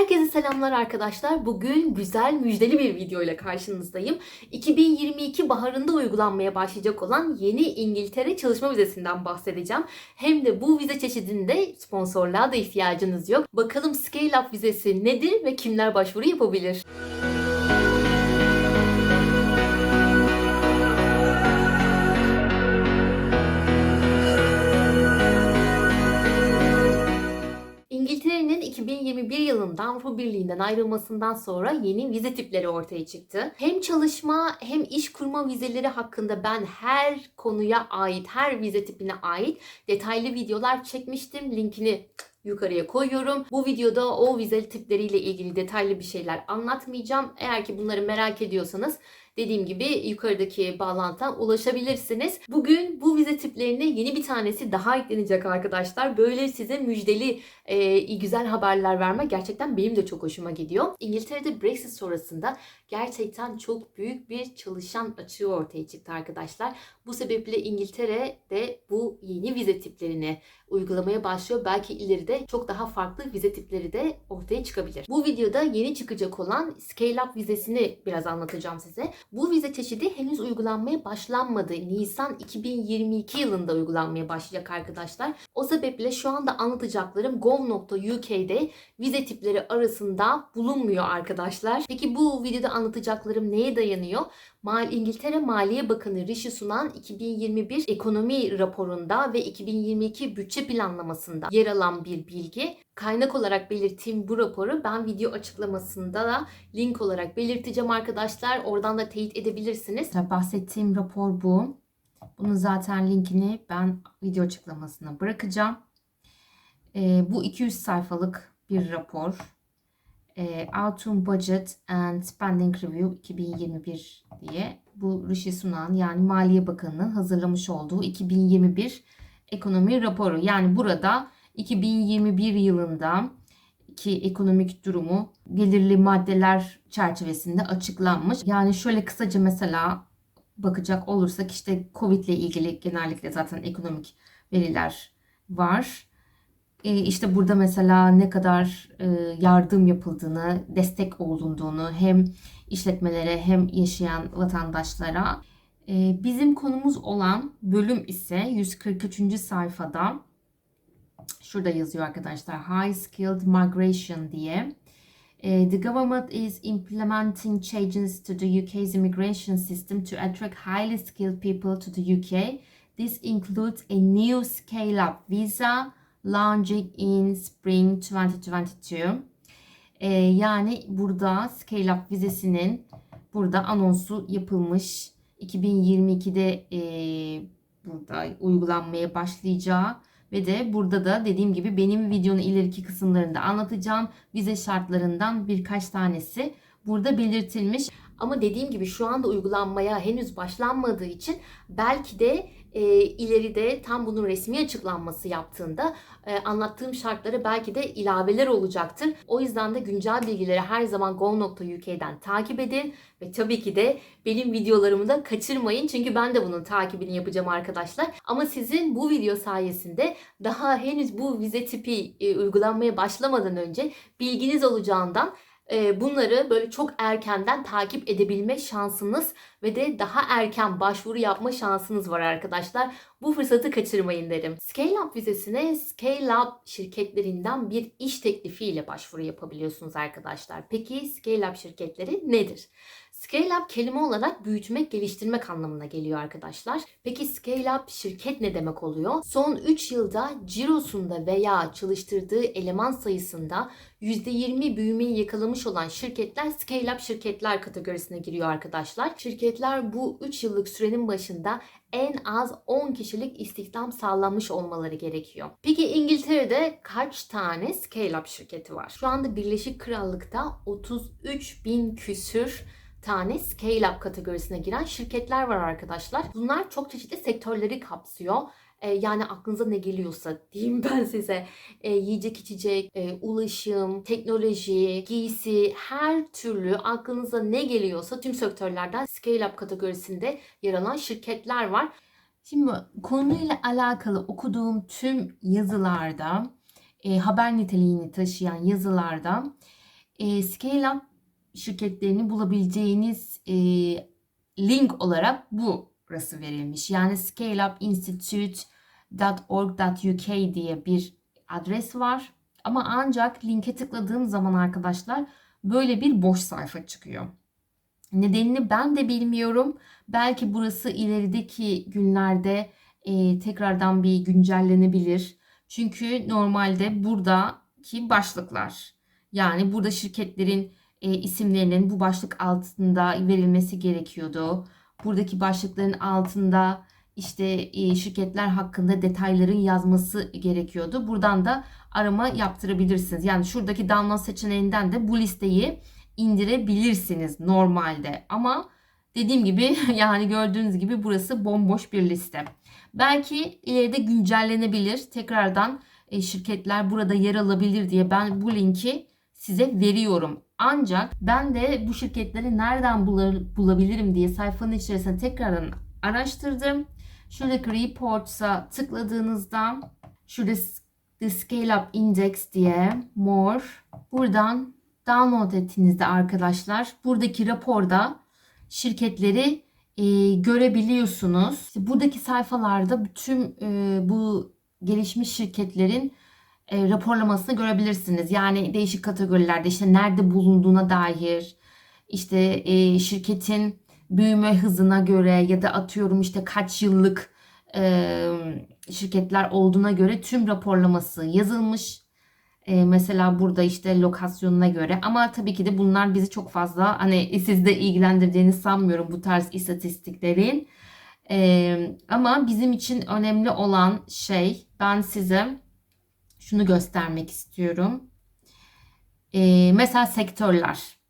Herkese selamlar arkadaşlar. Bugün güzel müjdeli bir video ile karşınızdayım. 2022 baharında uygulanmaya başlayacak olan yeni İngiltere çalışma vizesinden bahsedeceğim. Hem de bu vize çeşidinde sponsorluğa da ihtiyacınız yok. Bakalım Scale Up vizesi nedir ve kimler başvuru yapabilir? İngiltere'nin 2021 yılında Avrupa Birliği'nden ayrılmasından sonra yeni vize tipleri ortaya çıktı. Hem çalışma hem iş kurma vizeleri hakkında ben her konuya ait, her vize tipine ait detaylı videolar çekmiştim. Linkini yukarıya koyuyorum. Bu videoda o vize tipleriyle ilgili detaylı bir şeyler anlatmayacağım. Eğer ki bunları merak ediyorsanız dediğim gibi yukarıdaki bağlantıdan ulaşabilirsiniz. Bugün bu vize tiplerine yeni bir tanesi daha eklenecek arkadaşlar. Böyle size müjdeli e, güzel haberler verme gerçekten benim de çok hoşuma gidiyor. İngiltere'de Brexit sonrasında gerçekten çok büyük bir çalışan açığı ortaya çıktı arkadaşlar. Bu sebeple İngiltere de bu yeni vize tiplerini uygulamaya başlıyor. Belki ileride çok daha farklı vize tipleri de ortaya çıkabilir. Bu videoda yeni çıkacak olan Scale Up vizesini biraz anlatacağım size. Bu vize çeşidi henüz uygulanmaya başlanmadı. Nisan 2022 yılında uygulanmaya başlayacak arkadaşlar. O sebeple şu anda anlatacaklarım gov.uk'de vize tipleri arasında bulunmuyor arkadaşlar. Peki bu videoda anlatacaklarım neye dayanıyor? Mal İngiltere Maliye Bakanı Rishi Sunak 2021 ekonomi raporunda ve 2022 bütçe planlamasında yer alan bir bilgi. Kaynak olarak belirttiğim bu raporu ben video açıklamasında da link olarak belirteceğim arkadaşlar. Oradan da teyit edebilirsiniz. Bahsettiğim rapor bu. Bunun zaten linkini ben video açıklamasına bırakacağım. Ee, bu 200 sayfalık bir rapor. Ee, Autumn Budget and Spending Review 2021 diye bu Rishi Sunak'ın yani Maliye Bakanı'nın hazırlamış olduğu 2021 ekonomi raporu. Yani burada 2021 yılında ki ekonomik durumu belirli maddeler çerçevesinde açıklanmış. Yani şöyle kısaca mesela bakacak olursak işte Covid ile ilgili genellikle zaten ekonomik veriler var. E, işte burada mesela ne kadar e, yardım yapıldığını, destek olunduğunu hem işletmelere hem yaşayan vatandaşlara. E, bizim konumuz olan bölüm ise 143. sayfada şurada yazıyor arkadaşlar High Skilled Migration diye. The government is implementing changes to the UK's immigration system to attract highly skilled people to the UK. This includes a new scale-up visa launching in spring 2022. Ee, yani burada Scale Up vizesinin burada anonsu yapılmış. 2022'de e, burada uygulanmaya başlayacağı ve de burada da dediğim gibi benim videonun ileriki kısımlarında anlatacağım vize şartlarından birkaç tanesi burada belirtilmiş. Ama dediğim gibi şu anda uygulanmaya henüz başlanmadığı için belki de e, ileride tam bunun resmi açıklanması yaptığında e, anlattığım şartlara belki de ilaveler olacaktır. O yüzden de güncel bilgileri her zaman go.uk'den takip edin ve tabii ki de benim videolarımı da kaçırmayın çünkü ben de bunun takibini yapacağım arkadaşlar. Ama sizin bu video sayesinde daha henüz bu vize tipi e, uygulanmaya başlamadan önce bilginiz olacağından bunları böyle çok erkenden takip edebilme şansınız ve de daha erken başvuru yapma şansınız var arkadaşlar. Bu fırsatı kaçırmayın derim. Scale Up vizesine Scale Up şirketlerinden bir iş teklifiyle başvuru yapabiliyorsunuz arkadaşlar. Peki Scale Up şirketleri nedir? Scale Up kelime olarak büyütmek, geliştirmek anlamına geliyor arkadaşlar. Peki Scale Up şirket ne demek oluyor? Son 3 yılda cirosunda veya çalıştırdığı eleman sayısında %20 büyümeyi yakalamış olan şirketler Scale Up şirketler kategorisine giriyor arkadaşlar. Şirketler bu 3 yıllık sürenin başında en az 10 kişilik istihdam sağlanmış olmaları gerekiyor. Peki İngiltere'de kaç tane Scale Up şirketi var? Şu anda Birleşik Krallık'ta 33 bin küsür tane scale up kategorisine giren şirketler var arkadaşlar. Bunlar çok çeşitli sektörleri kapsıyor. Ee, yani aklınıza ne geliyorsa diyeyim ben size e, yiyecek içecek, e, ulaşım, teknoloji, giysi her türlü aklınıza ne geliyorsa tüm sektörlerden scale up kategorisinde yer alan şirketler var. Şimdi konuyla alakalı okuduğum tüm yazılarda, e, haber niteliğini taşıyan yazılarda e, Scale Up şirketlerini bulabileceğiniz e, link olarak bu burası verilmiş. Yani scaleupinstitute.org.uk diye bir adres var. Ama ancak linke tıkladığım zaman arkadaşlar böyle bir boş sayfa çıkıyor. Nedenini ben de bilmiyorum. Belki burası ilerideki günlerde e, tekrardan bir güncellenebilir. Çünkü normalde buradaki başlıklar yani burada şirketlerin e, isimlerinin bu başlık altında verilmesi gerekiyordu. Buradaki başlıkların altında işte e, şirketler hakkında detayların yazması gerekiyordu. Buradan da arama yaptırabilirsiniz. Yani şuradaki download seçeneğinden de bu listeyi indirebilirsiniz normalde. Ama dediğim gibi yani gördüğünüz gibi burası bomboş bir liste. Belki ileride güncellenebilir. Tekrardan e, şirketler burada yer alabilir diye ben bu linki size veriyorum. Ancak ben de bu şirketleri nereden bulabilirim diye sayfanın içerisinde tekrardan araştırdım. Şuradaki reports'a tıkladığınızda şurada The Scale Up Index diye more buradan download ettiğinizde arkadaşlar buradaki raporda şirketleri e, görebiliyorsunuz. İşte buradaki sayfalarda bütün e, bu gelişmiş şirketlerin e, raporlamasını görebilirsiniz. Yani değişik kategorilerde işte nerede bulunduğuna dair, işte e, şirketin büyüme hızına göre ya da atıyorum işte kaç yıllık e, şirketler olduğuna göre tüm raporlaması yazılmış. E, mesela burada işte lokasyonuna göre ama tabii ki de bunlar bizi çok fazla hani sizde ilgilendirdiğini sanmıyorum bu tarz istatistiklerin. E, ama bizim için önemli olan şey ben size şunu göstermek istiyorum. E, mesela sektörler.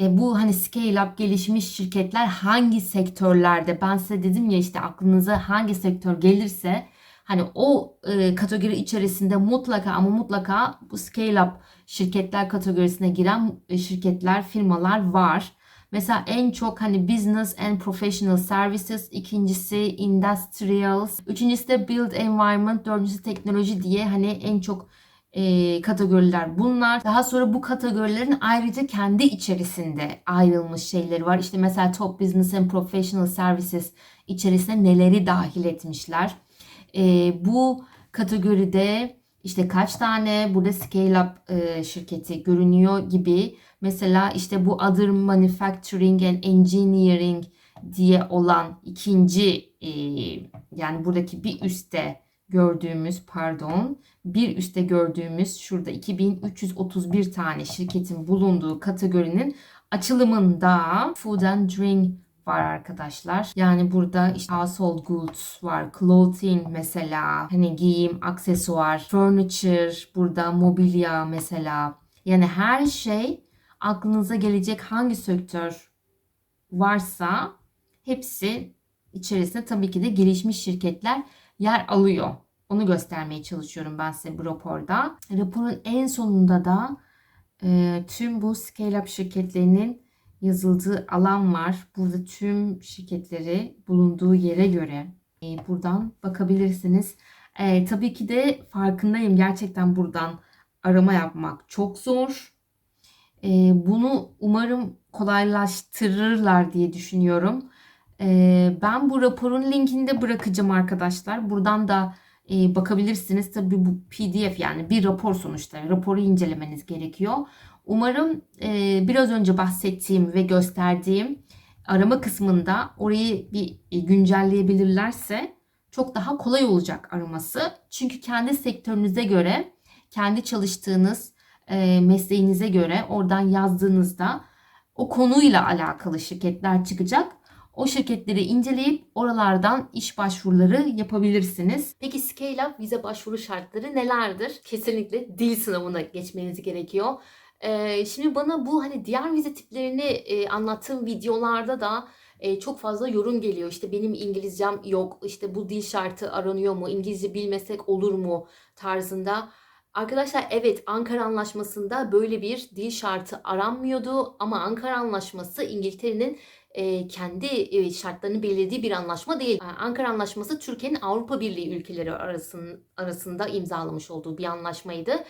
E, bu hani scale up gelişmiş şirketler hangi sektörlerde ben size dedim ya işte aklınıza hangi sektör gelirse hani o e, kategori içerisinde mutlaka ama mutlaka bu scale up şirketler kategorisine giren e, şirketler firmalar var. Mesela en çok hani business and professional services, ikincisi industrials, üçüncüsü de build environment, dördüncüsü teknoloji diye hani en çok e, kategoriler bunlar. Daha sonra bu kategorilerin ayrıca kendi içerisinde ayrılmış şeyleri var. İşte mesela top business and professional services içerisine neleri dahil etmişler. E, bu kategoride işte kaç tane burada scale up e, şirketi görünüyor gibi. Mesela işte bu other manufacturing and engineering diye olan ikinci e, yani buradaki bir üstte gördüğümüz pardon bir üstte gördüğümüz şurada 2331 tane şirketin bulunduğu kategorinin açılımında food and drink var arkadaşlar. Yani burada işte household goods var, clothing mesela, hani giyim, aksesuar, furniture, burada mobilya mesela. Yani her şey aklınıza gelecek hangi sektör varsa hepsi içerisinde tabii ki de gelişmiş şirketler yer alıyor. Onu göstermeye çalışıyorum ben size bu raporda. Raporun en sonunda da e, tüm bu scale up şirketlerinin yazıldığı alan var. Burada tüm şirketleri bulunduğu yere göre e, buradan bakabilirsiniz. E, tabii ki de farkındayım gerçekten buradan arama yapmak çok zor. E, bunu umarım kolaylaştırırlar diye düşünüyorum. E, ben bu raporun linkini de bırakacağım arkadaşlar. Buradan da e, bakabilirsiniz. Tabii bu PDF yani bir rapor sonuçta. Raporu incelemeniz gerekiyor. Umarım e, biraz önce bahsettiğim ve gösterdiğim arama kısmında orayı bir e, güncelleyebilirlerse çok daha kolay olacak araması. Çünkü kendi sektörünüze göre, kendi çalıştığınız e, mesleğinize göre oradan yazdığınızda o konuyla alakalı şirketler çıkacak. O şirketleri inceleyip oralardan iş başvuruları yapabilirsiniz. Peki Scale Up vize başvuru şartları nelerdir? Kesinlikle dil sınavına geçmeniz gerekiyor. Şimdi bana bu hani diğer vize tiplerini e, anlattığım videolarda da e, çok fazla yorum geliyor. İşte benim İngilizcem yok, işte bu dil şartı aranıyor mu, İngilizce bilmesek olur mu tarzında. Arkadaşlar evet Ankara Anlaşması'nda böyle bir dil şartı aranmıyordu ama Ankara Anlaşması İngiltere'nin e, kendi e, şartlarını belirlediği bir anlaşma değil. Ankara Anlaşması Türkiye'nin Avrupa Birliği ülkeleri arasın, arasında imzalamış olduğu bir anlaşmaydı.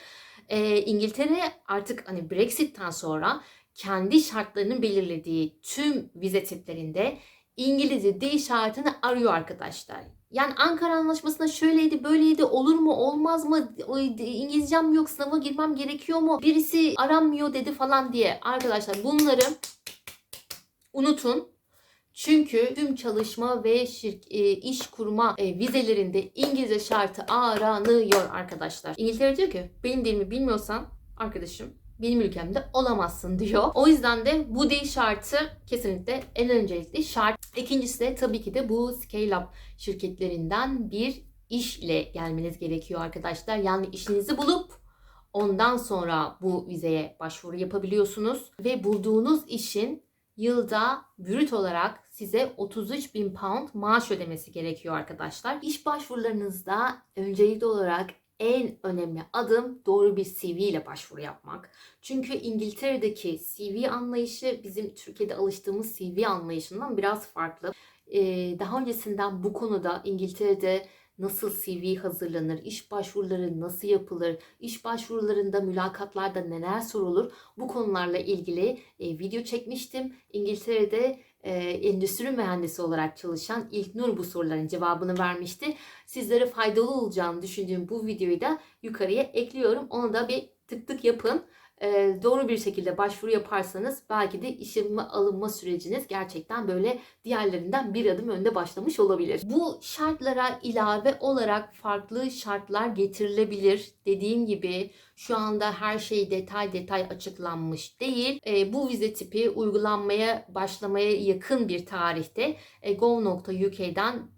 Ee, İngiltere artık hani Brexit'ten sonra kendi şartlarını belirlediği tüm vize tiplerinde İngilizce dil şartını arıyor arkadaşlar. Yani Ankara Anlaşması'nda şöyleydi, böyleydi, olur mu, olmaz mı, İngilizcem yok, sınava girmem gerekiyor mu, birisi aranmıyor dedi falan diye. Arkadaşlar bunları unutun. Çünkü tüm çalışma ve şirk, e, iş kurma e, vizelerinde İngilizce şartı aranıyor arkadaşlar. İngiltere diyor ki benim dilimi bilmiyorsan arkadaşım benim ülkemde olamazsın diyor. O yüzden de bu dil şartı kesinlikle en öncelikli şart. İkincisi de tabii ki de bu scale up şirketlerinden bir işle gelmeniz gerekiyor arkadaşlar. Yani işinizi bulup ondan sonra bu vizeye başvuru yapabiliyorsunuz ve bulduğunuz işin yılda brüt olarak size 33 bin pound maaş ödemesi gerekiyor arkadaşlar. İş başvurularınızda öncelikli olarak en önemli adım doğru bir CV ile başvuru yapmak. Çünkü İngiltere'deki CV anlayışı bizim Türkiye'de alıştığımız CV anlayışından biraz farklı. Ee, daha öncesinden bu konuda İngiltere'de nasıl CV hazırlanır, iş başvuruları nasıl yapılır, iş başvurularında, mülakatlarda neler sorulur bu konularla ilgili e, video çekmiştim. İngiltere'de e, endüstri mühendisi olarak çalışan İlknur bu soruların cevabını vermişti. Sizlere faydalı olacağını düşündüğüm bu videoyu da yukarıya ekliyorum. Onu da bir tık tık yapın. E, doğru bir şekilde başvuru yaparsanız belki de işe alınma süreciniz gerçekten böyle diğerlerinden bir adım önde başlamış olabilir. Bu şartlara ilave olarak farklı şartlar getirilebilir. Dediğim gibi şu anda her şey detay detay açıklanmış değil. E, bu vize tipi uygulanmaya başlamaya yakın bir tarihte e,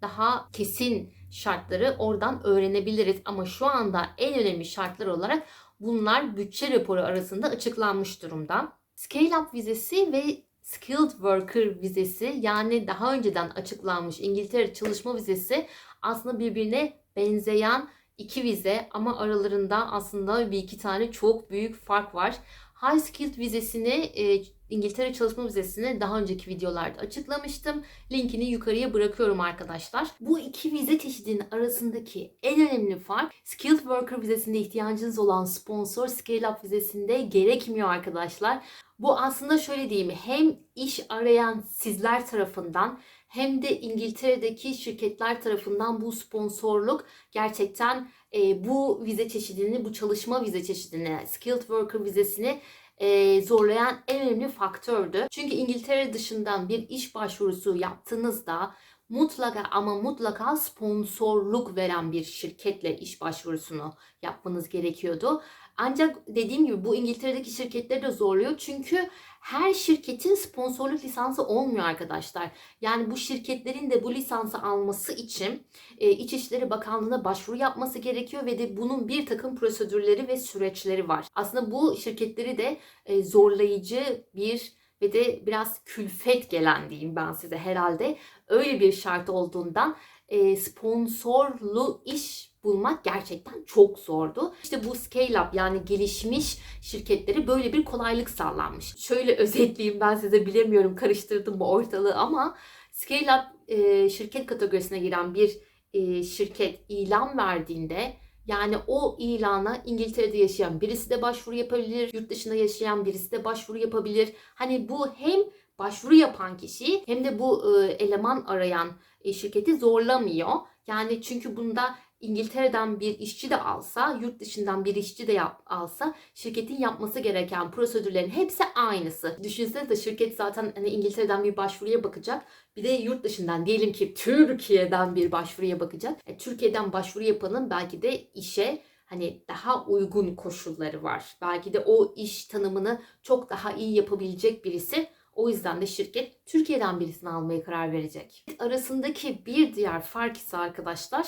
daha kesin şartları oradan öğrenebiliriz. Ama şu anda en önemli şartlar olarak bunlar bütçe raporu arasında açıklanmış durumda. Scale Up vizesi ve Skilled Worker vizesi yani daha önceden açıklanmış İngiltere çalışma vizesi aslında birbirine benzeyen iki vize ama aralarında aslında bir iki tane çok büyük fark var. High Skilled vizesini e, İngiltere çalışma vizesini daha önceki videolarda açıklamıştım. Linkini yukarıya bırakıyorum arkadaşlar. Bu iki vize çeşidinin arasındaki en önemli fark Skilled Worker vizesinde ihtiyacınız olan sponsor Scale Up vizesinde gerekmiyor arkadaşlar. Bu aslında şöyle diyeyim hem iş arayan sizler tarafından hem de İngiltere'deki şirketler tarafından bu sponsorluk gerçekten e, bu vize çeşidini, bu çalışma vize çeşidini, skilled worker vizesini e, zorlayan en önemli faktördü. Çünkü İngiltere dışından bir iş başvurusu yaptığınızda mutlaka ama mutlaka sponsorluk veren bir şirketle iş başvurusunu yapmanız gerekiyordu. Ancak dediğim gibi bu İngiltere'deki şirketleri de zorluyor. Çünkü her şirketin sponsorluk lisansı olmuyor arkadaşlar. Yani bu şirketlerin de bu lisansı alması için e, İçişleri Bakanlığı'na başvuru yapması gerekiyor ve de bunun bir takım prosedürleri ve süreçleri var. Aslında bu şirketleri de e, zorlayıcı bir ve de biraz külfet gelen diyeyim ben size herhalde. Öyle bir şart olduğundan e, sponsorlu iş bulmak gerçekten çok zordu. İşte bu scale up yani gelişmiş şirketleri böyle bir kolaylık sağlanmış. Şöyle özetleyeyim ben size bilemiyorum karıştırdım bu ortalığı ama scale up e, şirket kategorisine giren bir e, şirket ilan verdiğinde yani o ilana İngiltere'de yaşayan birisi de başvuru yapabilir, yurt dışında yaşayan birisi de başvuru yapabilir. Hani bu hem başvuru yapan kişi hem de bu e, eleman arayan e, şirketi zorlamıyor. Yani çünkü bunda İngiltere'den bir işçi de alsa, yurt dışından bir işçi de yap, alsa şirketin yapması gereken prosedürlerin hepsi aynısı. Düşünsenize şirket zaten hani İngiltere'den bir başvuruya bakacak. Bir de yurt dışından diyelim ki Türkiye'den bir başvuruya bakacak. E, Türkiye'den başvuru yapanın belki de işe hani daha uygun koşulları var. Belki de o iş tanımını çok daha iyi yapabilecek birisi o yüzden de şirket Türkiye'den birisini almaya karar verecek. Arasındaki bir diğer fark ise arkadaşlar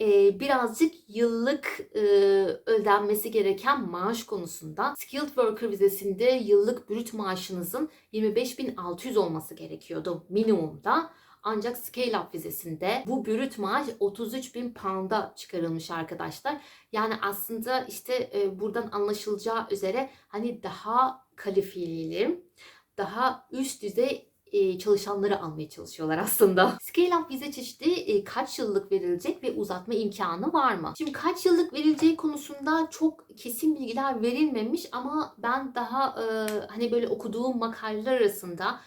e, birazcık yıllık e, ödenmesi gereken maaş konusunda. Skilled Worker vizesinde yıllık brüt maaşınızın 25.600 olması gerekiyordu minimumda. Ancak Scale Up vizesinde bu brüt maaş 33.000 pound'a çıkarılmış arkadaşlar. Yani aslında işte buradan anlaşılacağı üzere hani daha kalifiyeli, daha üst düzey e, çalışanları almaya çalışıyorlar aslında. Scale up vize çeşidi e, kaç yıllık verilecek ve uzatma imkanı var mı? Şimdi kaç yıllık verileceği konusunda çok kesin bilgiler verilmemiş ama ben daha e, hani böyle okuduğum makaleler arasında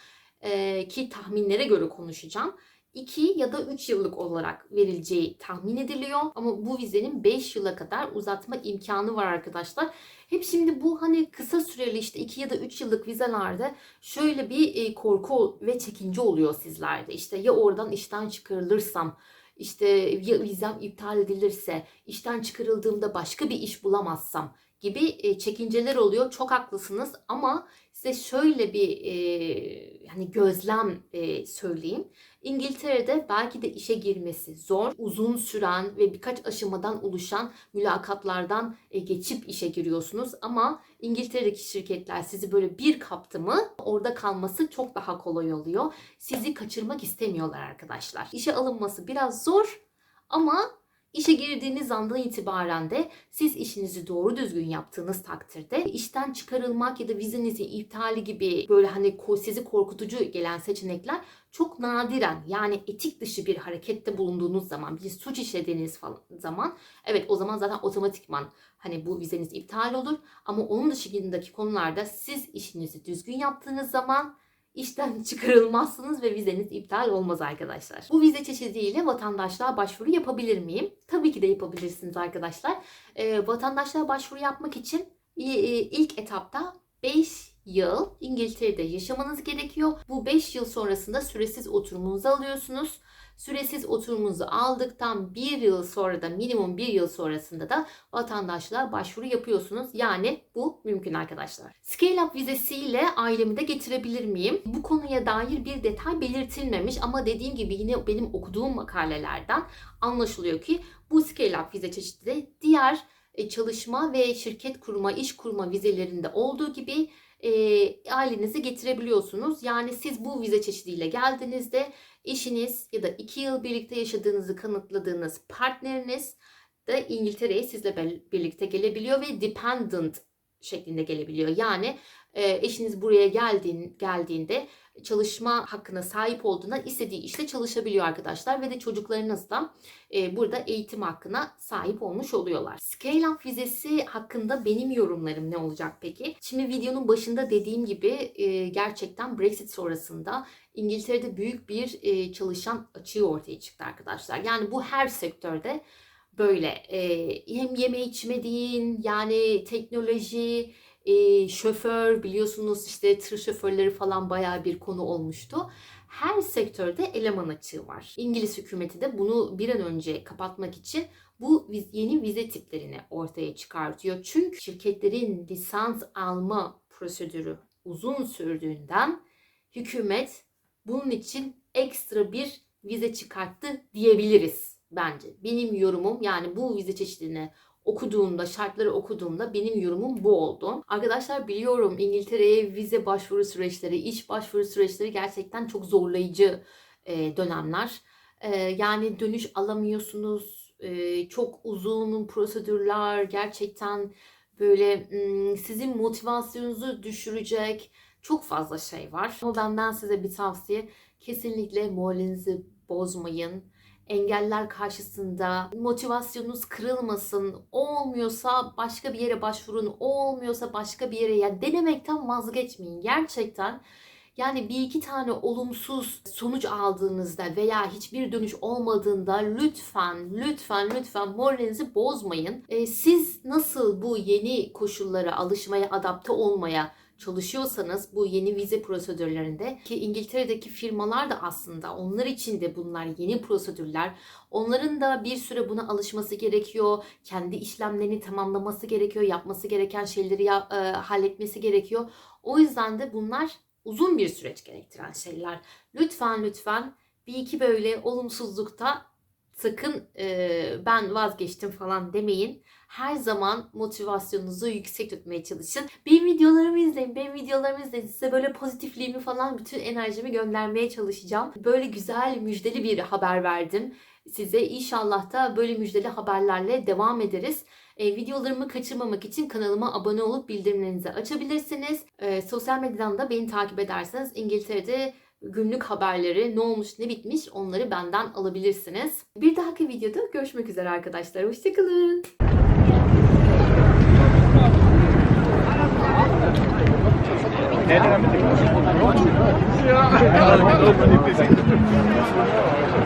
ki tahminlere göre konuşacağım. 2 ya da 3 yıllık olarak verileceği tahmin ediliyor. Ama bu vizenin 5 yıla kadar uzatma imkanı var arkadaşlar. Hep şimdi bu hani kısa süreli işte 2 ya da 3 yıllık vizelerde şöyle bir e, korku ve çekince oluyor sizlerde. İşte ya oradan işten çıkarılırsam, işte ya vizem iptal edilirse, işten çıkarıldığımda başka bir iş bulamazsam gibi e, çekinceler oluyor. Çok haklısınız ama size şöyle bir e, hani gözlem e, söyleyeyim. İngiltere'de belki de işe girmesi zor, uzun süren ve birkaç aşamadan oluşan mülakatlardan e, geçip işe giriyorsunuz ama İngiltere'deki şirketler sizi böyle bir kaptı mı orada kalması çok daha kolay oluyor. Sizi kaçırmak istemiyorlar arkadaşlar. İşe alınması biraz zor ama İşe girdiğiniz andan itibaren de siz işinizi doğru düzgün yaptığınız takdirde işten çıkarılmak ya da vizenizin iptali gibi böyle hani sizi korkutucu gelen seçenekler çok nadiren yani etik dışı bir harekette bulunduğunuz zaman bir suç işlediğiniz falan zaman evet o zaman zaten otomatikman hani bu vizeniz iptal olur. Ama onun dışındaki konularda siz işinizi düzgün yaptığınız zaman işten çıkarılmazsınız ve vizeniz iptal olmaz arkadaşlar. Bu vize çeşidiyle vatandaşlığa başvuru yapabilir miyim? Tabii ki de yapabilirsiniz arkadaşlar. Ee, vatandaşlığa başvuru yapmak için e, e, ilk etapta 5 yıl İngiltere'de yaşamanız gerekiyor. Bu 5 yıl sonrasında süresiz oturumunuzu alıyorsunuz. Süresiz oturumunuzu aldıktan bir yıl sonra da minimum bir yıl sonrasında da vatandaşlığa başvuru yapıyorsunuz. Yani bu mümkün arkadaşlar. Scale Up vizesiyle ailemi de getirebilir miyim? Bu konuya dair bir detay belirtilmemiş ama dediğim gibi yine benim okuduğum makalelerden anlaşılıyor ki bu Scale Up vize de diğer e, çalışma ve şirket kurma, iş kurma vizelerinde olduğu gibi e, ailenizi getirebiliyorsunuz. Yani siz bu vize çeşidiyle geldiğinizde eşiniz ya da iki yıl birlikte yaşadığınızı kanıtladığınız partneriniz de İngiltere'ye sizle birlikte gelebiliyor ve dependent şeklinde gelebiliyor. Yani e, eşiniz buraya geldiğin, geldiğinde çalışma hakkına sahip olduğuna istediği işte çalışabiliyor arkadaşlar ve de çocuklarınız da e, burada eğitim hakkına sahip olmuş oluyorlar. Scale Up vizesi hakkında benim yorumlarım ne olacak peki? Şimdi videonun başında dediğim gibi e, gerçekten Brexit sonrasında İngiltere'de büyük bir e, çalışan açığı ortaya çıktı arkadaşlar. Yani bu her sektörde böyle e, hem yeme içme deyin yani teknoloji, e, şoför biliyorsunuz işte tır şoförleri falan bayağı bir konu olmuştu. Her sektörde eleman açığı var. İngiliz hükümeti de bunu bir an önce kapatmak için bu yeni vize tiplerini ortaya çıkartıyor. Çünkü şirketlerin lisans alma prosedürü uzun sürdüğünden hükümet bunun için ekstra bir vize çıkarttı diyebiliriz bence. Benim yorumum yani bu vize çeşidine okuduğumda, şartları okuduğumda benim yorumum bu oldu. Arkadaşlar biliyorum İngiltere'ye vize başvuru süreçleri, iş başvuru süreçleri gerçekten çok zorlayıcı e, dönemler. E, yani dönüş alamıyorsunuz. E, çok uzun prosedürler gerçekten böyle sizin motivasyonunuzu düşürecek çok fazla şey var. Ama benden size bir tavsiye kesinlikle moralinizi bozmayın engeller karşısında motivasyonunuz kırılmasın. Olmuyorsa başka bir yere başvurun. Olmuyorsa başka bir yere ya denemekten vazgeçmeyin. Gerçekten yani bir iki tane olumsuz sonuç aldığınızda veya hiçbir dönüş olmadığında lütfen lütfen lütfen moralinizi bozmayın. Ee, siz nasıl bu yeni koşullara alışmaya, adapte olmaya çalışıyorsanız bu yeni vize prosedürlerinde ki İngiltere'deki firmalar da aslında onlar için de bunlar yeni prosedürler. Onların da bir süre buna alışması gerekiyor. Kendi işlemlerini tamamlaması gerekiyor. Yapması gereken şeyleri ya- e, halletmesi gerekiyor. O yüzden de bunlar uzun bir süreç gerektiren şeyler. Lütfen lütfen bir iki böyle olumsuzlukta sakın e, ben vazgeçtim falan demeyin. Her zaman motivasyonunuzu yüksek tutmaya çalışın. Benim videolarımı izleyin, benim videolarımı izleyin. Size böyle pozitifliğimi falan bütün enerjimi göndermeye çalışacağım. Böyle güzel müjdeli bir haber verdim size. İnşallah da böyle müjdeli haberlerle devam ederiz. E, videolarımı kaçırmamak için kanalıma abone olup bildirimlerinizi açabilirsiniz. E, sosyal medyadan da beni takip ederseniz İngiltere'de günlük haberleri, ne olmuş ne bitmiş onları benden alabilirsiniz. Bir dahaki videoda görüşmek üzere arkadaşlar. Hoşçakalın. Ellingham mit dem Fuß. Ja,